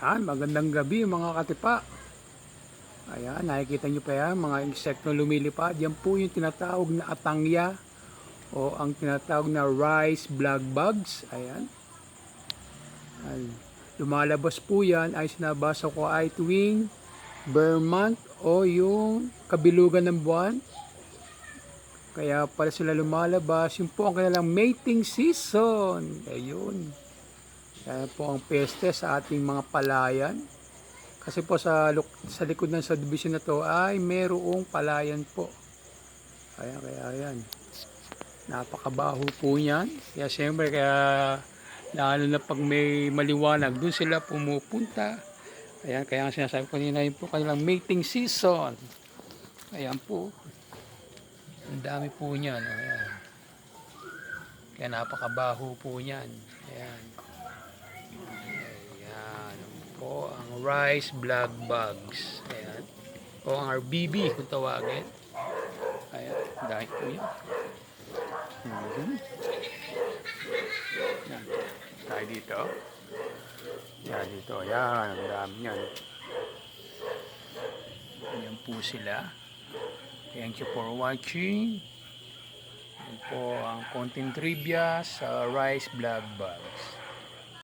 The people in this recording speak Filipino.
Yan, magandang gabi mga katipa. Ayan, nakikita nyo pa yan, mga insekto lumilipad. Yan po yung tinatawag na atangya o ang tinatawag na rice black bugs. Ayan. Ay, lumalabas po yan ay sinabasa ko ay tuwing bare o yung kabilugan ng buwan. Kaya pala sila lumalabas. Yung po ang kanilang mating season. Ayun. Kaya po ang peste sa ating mga palayan. Kasi po sa, sa likod ng subdivision na to ay merong palayan po. Kaya kaya yan. Napakabaho po niyan. Kaya siyempre kaya lalo na pag may maliwanag, doon sila pumupunta. Ayan, kaya ang sinasabi ko kanina yun po kanilang mating season. Ayan po. Ang dami po niyan. Ayan. Kaya napakabaho po niyan. Ayan. Ayan po ang rice black bugs. Ayan. O ang RBB kung tawagin. Ayan. Dahil po yan. Mhm. Yan. Tayo dito. Yan dito. Yan. Ang dami yan. Ayan po sila. Thank you for watching. Yan po ang konting trivia sa rice black bugs.